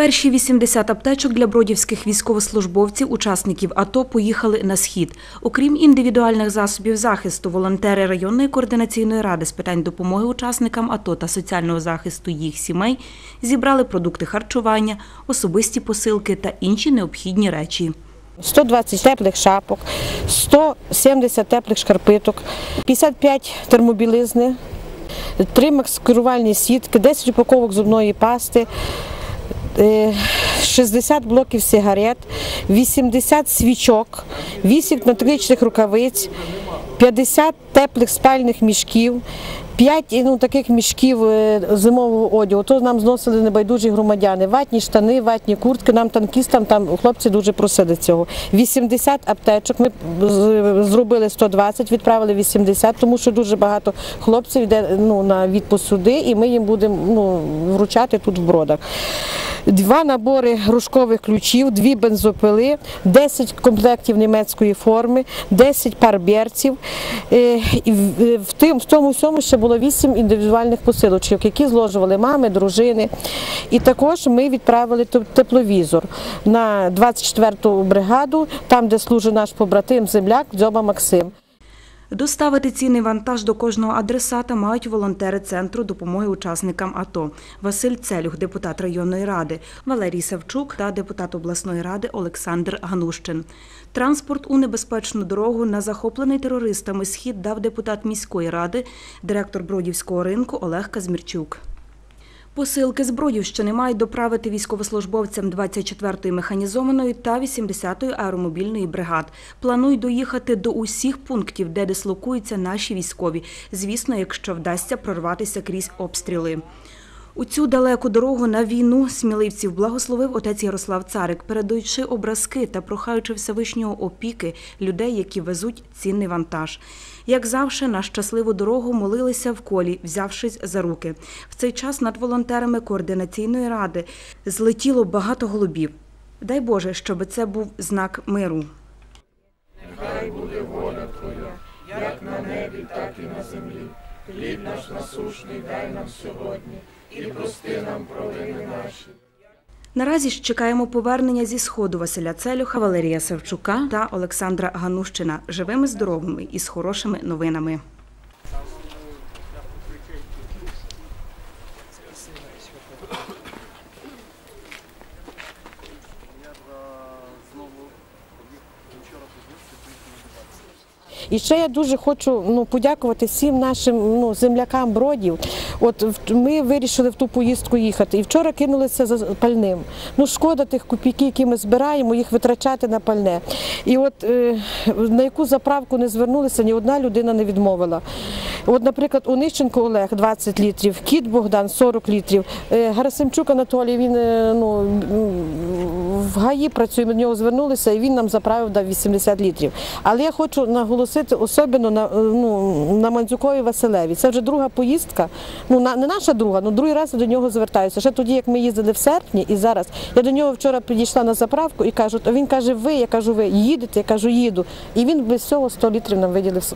Перші 80 аптечок для бродівських військовослужбовців, учасників АТО, поїхали на схід. Окрім індивідуальних засобів захисту, волонтери районної координаційної ради з питань допомоги учасникам АТО та соціального захисту їх сімей зібрали продукти харчування, особисті посилки та інші необхідні речі. 120 теплих шапок, 170 теплих шкарпиток, 55 термобілизни, 3 маскирувальні сітки, 10 упаковок зубної пасти, 60 блоків сигарет, 80 свічок, 8 метричних рукавиць, 50 теплих спальних мішків. 5 ну, таких мішків е, зимового одягу, то нам зносили небайдужі громадяни. Ватні штани, ватні куртки, нам танкістам, там хлопці дуже просили цього. 80 аптечок, ми зробили 120, відправили 80, тому що дуже багато хлопців йде ну, на відпуск сюди, і ми їм будемо ну, вручати тут в бродах. Два набори грушкових ключів, дві бензопили, 10 комплектів німецької форми, 10 пар берців. Е, і в- е, тим- тому всьому ще було 8 індивідуальних посилочок, які зложували мами, дружини. І також ми відправили теп- тепловізор на 24-ту бригаду, там, де служить наш побратим, земляк Дзьоба Максим. Доставити цінний вантаж до кожного адресата мають волонтери Центру допомоги учасникам АТО. Василь Целюх, депутат районної ради, Валерій Савчук та депутат обласної ради Олександр Ганущин. Транспорт у небезпечну дорогу на захоплений терористами схід дав депутат міської ради, директор Бродівського ринку Олег Казмірчук. Посилки з Бродівщини мають доправити військовослужбовцям 24-ї механізованої та 80-ї аеромобільної бригад. Планують доїхати до усіх пунктів, де дислокуються наші військові. Звісно, якщо вдасться прорватися крізь обстріли. У цю далеку дорогу на війну сміливців благословив отець Ярослав Царик, передаючи образки та прохаючи Всевишнього опіки людей, які везуть цінний вантаж. Як завжди, на щасливу дорогу молилися в колі, взявшись за руки. В цей час над волонтерами координаційної ради злетіло багато голубів. Дай Боже, щоб це був знак миру. Наразі ж чекаємо повернення зі сходу Василя Целюха, Валерія Савчука та Олександра Ганущина живими, здоровими і з хорошими новинами. І ще я дуже хочу ну, подякувати всім нашим ну, землякам бродів. От ми вирішили в ту поїздку їхати. І вчора кинулися за пальним. Ну шкода тих копійки, які ми збираємо, їх витрачати на пальне. І от е, на яку заправку не звернулися, ні одна людина не відмовила. От, наприклад, Онищенко Олег 20 літрів, Кіт Богдан 40 літрів, е, Гарасимчук Анатолій, він е, ну, в ГАІ працює, ми до нього звернулися, і він нам заправив дав 80 літрів. Але я хочу наголосити особливо на, е, ну, на Мандзюкові Василеві. Це вже друга поїздка. Ну, на, не наша друга, ну другий раз я до нього звертаюся. Ще тоді, як ми їздили в серпні, і зараз я до нього вчора підійшла на заправку і кажу, а він каже, ви, я кажу, ви їдете, я кажу, їду. І він без цього 100 літрів нам виділив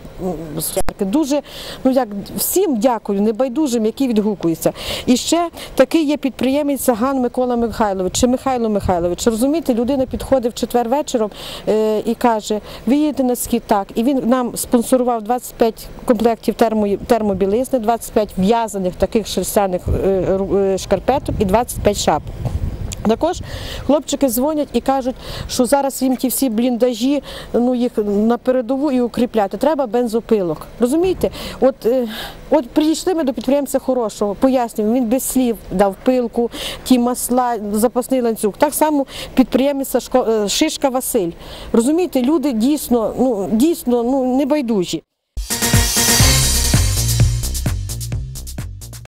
з- м, з ярки. Дуже, ну як всім дякую, небайдужим, які відгукуються. І ще такий є підприємець Саган Микола Михайлович чи Михайло Михайлович. Розумієте, людина підходить в четвер вечором е, і каже: ви їдете на схід так. І він нам спонсорував 25 комплектів термо, термобілизни, 25 в'язаних таких шерстяних е, е, шкарпеток і 25 шапок. Також хлопчики дзвонять і кажуть, що зараз їм ті всі бліндажі, ну їх на передову і укріпляти. Треба бензопилок. Розумієте? От, е, от прийшли ми до підприємця хорошого, пояснюємо, він без слів дав пилку, ті масла, запасний ланцюг. Так само підприємець е, Шишка Василь. Розумієте, люди дійсно, ну дійсно ну небайдужі.